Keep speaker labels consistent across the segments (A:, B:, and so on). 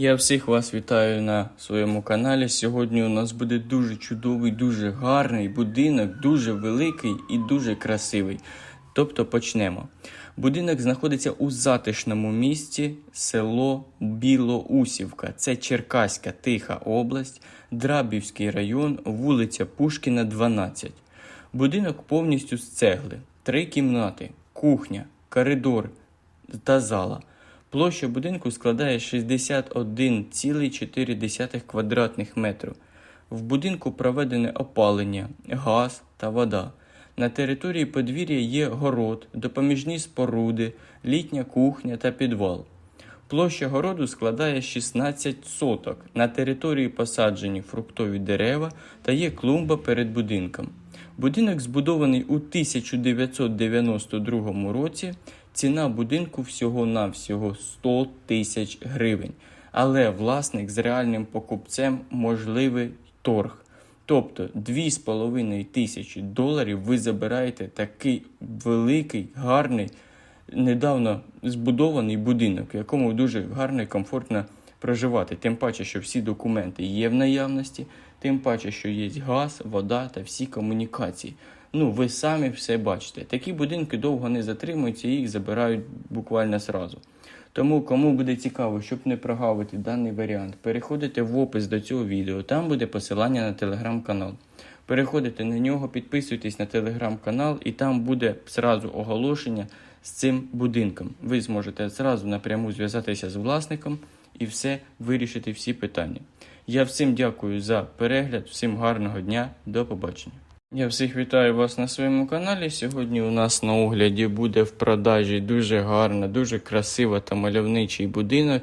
A: Я всіх вас вітаю на своєму каналі. Сьогодні у нас буде дуже чудовий, дуже гарний будинок, дуже великий і дуже красивий. Тобто почнемо. Будинок знаходиться у затишному місті село Білоусівка. Це Черкаська Тиха область, Драбівський район, вулиця Пушкіна, 12. Будинок повністю з цегли, три кімнати, кухня, коридор та зала. Площа будинку складає 61,4 квадратних метрів. В будинку проведене опалення, газ та вода. На території подвір'я є город, допоміжні споруди, літня кухня та підвал. Площа городу складає 16 соток. На території посаджені фруктові дерева та є клумба перед будинком. Будинок збудований у 1992 році. Ціна будинку всього-навсього 100 тисяч гривень. Але власник з реальним покупцем можливий торг. Тобто 2,5 тисячі доларів ви забираєте такий великий, гарний, недавно збудований будинок, в якому дуже гарно і комфортно проживати. Тим паче, що всі документи є в наявності, тим паче, що є газ, вода та всі комунікації. Ну, ви самі все бачите. Такі будинки довго не затримуються, їх забирають буквально зразу. Тому, кому буде цікаво, щоб не прогавити даний варіант, переходите в опис до цього відео. Там буде посилання на телеграм-канал. Переходите на нього, підписуйтесь на телеграм-канал, і там буде зразу оголошення з цим будинком. Ви зможете зразу напряму зв'язатися з власником і все вирішити всі питання. Я всім дякую за перегляд, всім гарного дня, до побачення. Я всіх вітаю вас на своєму каналі. Сьогодні у нас на огляді буде в продажі дуже гарна, дуже красива та мальовничий будинок,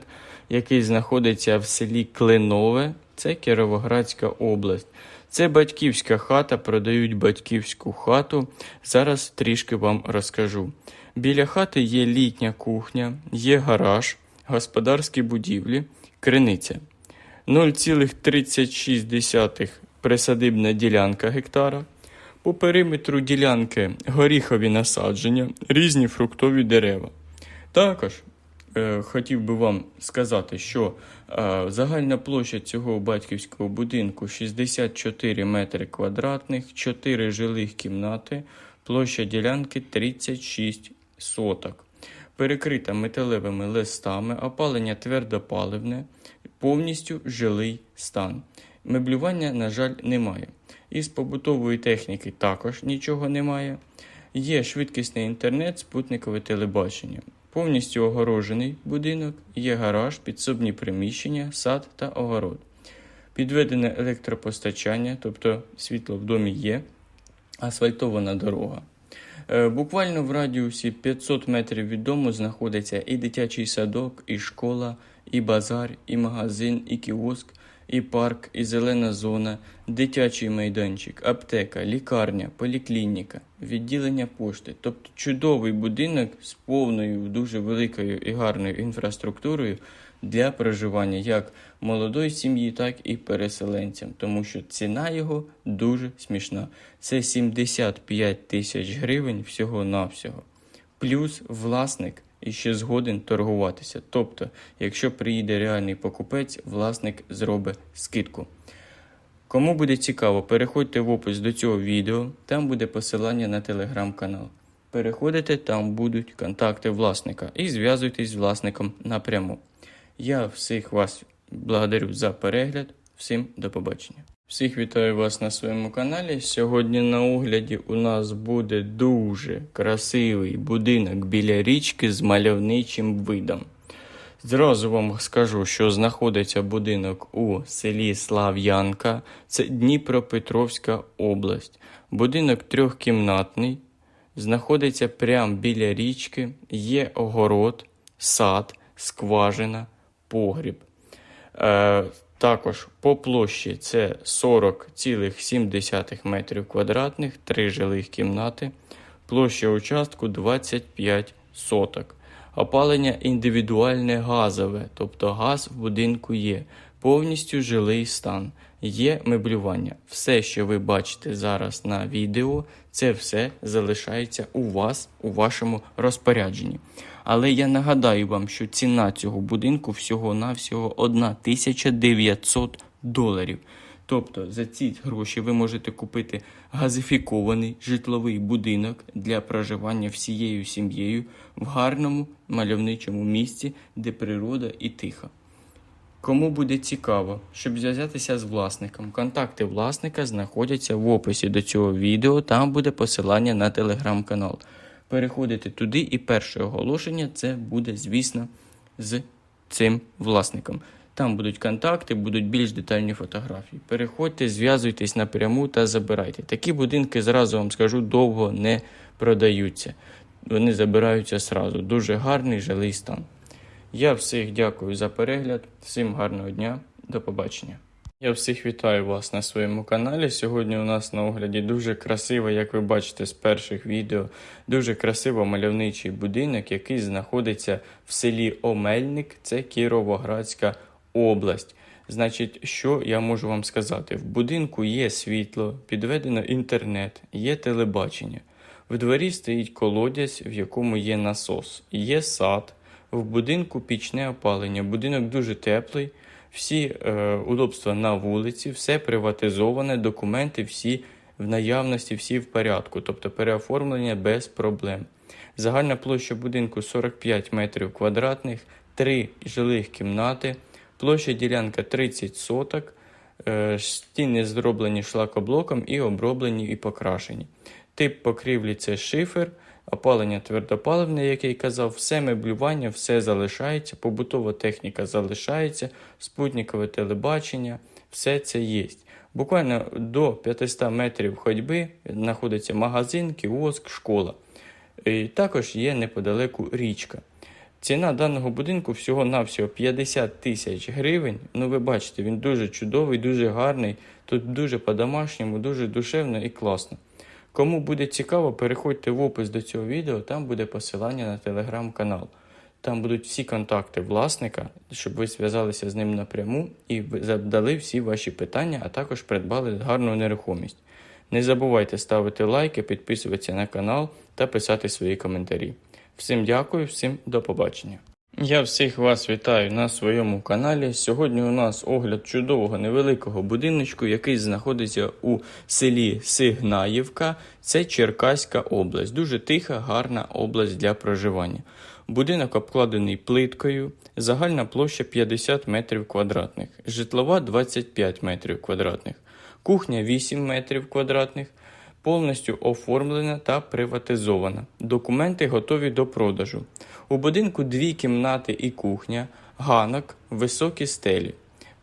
A: який знаходиться в селі Кленове, це Кіровоградська область. Це батьківська хата, продають батьківську хату. Зараз трішки вам розкажу. Біля хати є літня кухня, є гараж, господарські будівлі, криниця. 0,36 присадибна ділянка гектара. По периметру ділянки горіхові насадження, різні фруктові дерева. Також е, хотів би вам сказати, що е, загальна площа цього батьківського будинку 64 метри квадратних, 4 жилих кімнати, площа ділянки 36 соток. Перекрита металевими листами, опалення твердопаливне, повністю жилий стан. Меблювання, на жаль, немає. Із побутової техніки також нічого немає. Є швидкісний інтернет, спутникове телебачення. Повністю огорожений будинок, є гараж, підсобні приміщення, сад та огород. Підведене електропостачання, тобто світло в домі є, асфальтована дорога. Е, Буквально в радіусі 500 метрів від дому знаходиться і дитячий садок, і школа, і базар, і магазин, і кіоск, і парк, і зелена зона, дитячий майданчик, аптека, лікарня, поліклініка, відділення пошти. Тобто чудовий будинок з повною дуже великою і гарною інфраструктурою для проживання як молодої сім'ї, так і переселенцям, тому що ціна його дуже смішна. Це 75 тисяч гривень всього-навсього. Плюс власник іще згоден торгуватися. Тобто, якщо приїде реальний покупець, власник зробить скидку. Кому буде цікаво, переходьте в опис до цього відео, там буде посилання на телеграм-канал. Переходите, там будуть контакти власника і зв'язуйтесь з власником напряму. Я всіх вас благодарю за перегляд. Всім до побачення. Всіх вітаю вас на своєму каналі. Сьогодні на огляді у нас буде дуже красивий будинок біля річки з мальовничим видом. Зразу вам скажу, що знаходиться будинок у селі Слав'янка, це Дніпропетровська область. Будинок трьохкімнатний, знаходиться прямо біля річки, є огород, сад, скважина, погріб. Е, також по площі це 40,7 метрів квадратних, 3 жилих кімнати, площа участку 25 соток. Опалення індивідуальне газове, тобто газ в будинку є. повністю жилий стан. Є меблювання. Все, що ви бачите зараз на відео, це все залишається у вас, у вашому розпорядженні. Але я нагадаю вам, що ціна цього будинку всього-навсього 1900 доларів. Тобто за ці гроші ви можете купити газифікований житловий будинок для проживання всією сім'єю в гарному мальовничому місці, де природа і тиха. Кому буде цікаво, щоб зв'язатися з власником, контакти власника знаходяться в описі до цього відео. Там буде посилання на телеграм-канал. Переходите туди, і перше оголошення це буде, звісно, з цим власником. Там будуть контакти, будуть більш детальні фотографії. Переходьте, зв'язуйтесь напряму та забирайте. Такі будинки, зразу вам скажу, довго не продаються. Вони забираються сразу. Дуже гарний жилий стан. Я всіх дякую за перегляд, всім гарного дня, до побачення. Я всіх вітаю вас на своєму каналі. Сьогодні у нас на огляді дуже красиво, як ви бачите з перших відео, дуже красиво мальовничий будинок, який знаходиться в селі Омельник, це Кіровоградська область. Значить, що я можу вам сказати? В будинку є світло, підведено інтернет, є телебачення. В дворі стоїть колодязь, в якому є насос, є сад. В будинку пічне опалення. Будинок дуже теплий, всі е, удобства на вулиці, все приватизоване, документи всі в наявності, всі в порядку, тобто переоформлення без проблем. Загальна площа будинку 45 метрів квадратних, 3 жилих кімнати, площа ділянка 30 соток, е, стіни зроблені шлакоблоком і оброблені і покрашені. Тип покрівлі це шифер. Опалення твердопаливне, як я й казав, все меблювання, все залишається, побутова техніка залишається, спутникове телебачення, все це є. Буквально до 500 метрів ходьби знаходиться магазин, кіоск, школа. І також є неподалеку річка. Ціна даного будинку всього-навсього 50 тисяч гривень. Ну, ви бачите, він дуже чудовий, дуже гарний. Тут дуже по-домашньому, дуже душевно і класно. Кому буде цікаво, переходьте в опис до цього відео, там буде посилання на телеграм-канал. Там будуть всі контакти власника, щоб ви зв'язалися з ним напряму і задали всі ваші питання, а також придбали гарну нерухомість. Не забувайте ставити лайки, підписуватися на канал та писати свої коментарі. Всім дякую, всім до побачення. Я всіх вас вітаю на своєму каналі. Сьогодні у нас огляд чудового невеликого будиночку, який знаходиться у селі Сигнаївка. Це Черкаська область. Дуже тиха, гарна область для проживання. Будинок обкладений плиткою, загальна площа 50 метрів квадратних, житлова 25 метрів квадратних, кухня 8 метрів квадратних повністю оформлена та приватизована. Документи готові до продажу. У будинку дві кімнати і кухня, ганок, високі стелі.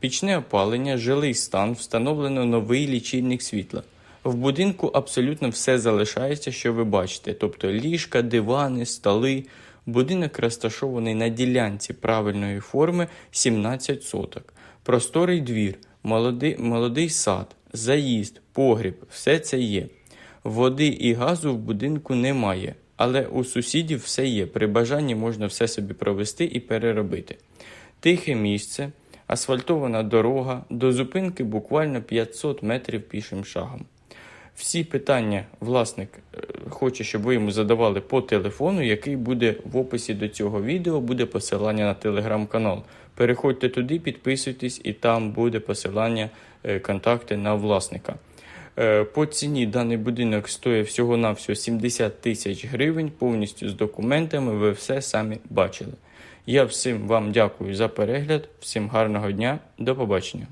A: Пічне опалення, жилий стан, встановлено новий лічильник світла. В будинку абсолютно все залишається, що ви бачите, тобто ліжка, дивани, столи. Будинок розташований на ділянці правильної форми 17 соток. Просторий двір, молодий, молодий сад, заїзд, погріб все це є. Води і газу в будинку немає, але у сусідів все є. При бажанні можна все собі провести і переробити. Тихе місце, асфальтована дорога, до зупинки буквально 500 метрів пішим шагом. Всі питання власник е, хоче, щоб ви йому задавали по телефону, який буде в описі до цього відео, буде посилання на телеграм-канал. Переходьте туди, підписуйтесь, і там буде посилання, е, контакти на власника. Е, По ціні даний будинок стоїть всього-навсього 70 тисяч гривень, повністю з документами. Ви все самі бачили. Я всім вам дякую за перегляд, всім гарного дня, до побачення.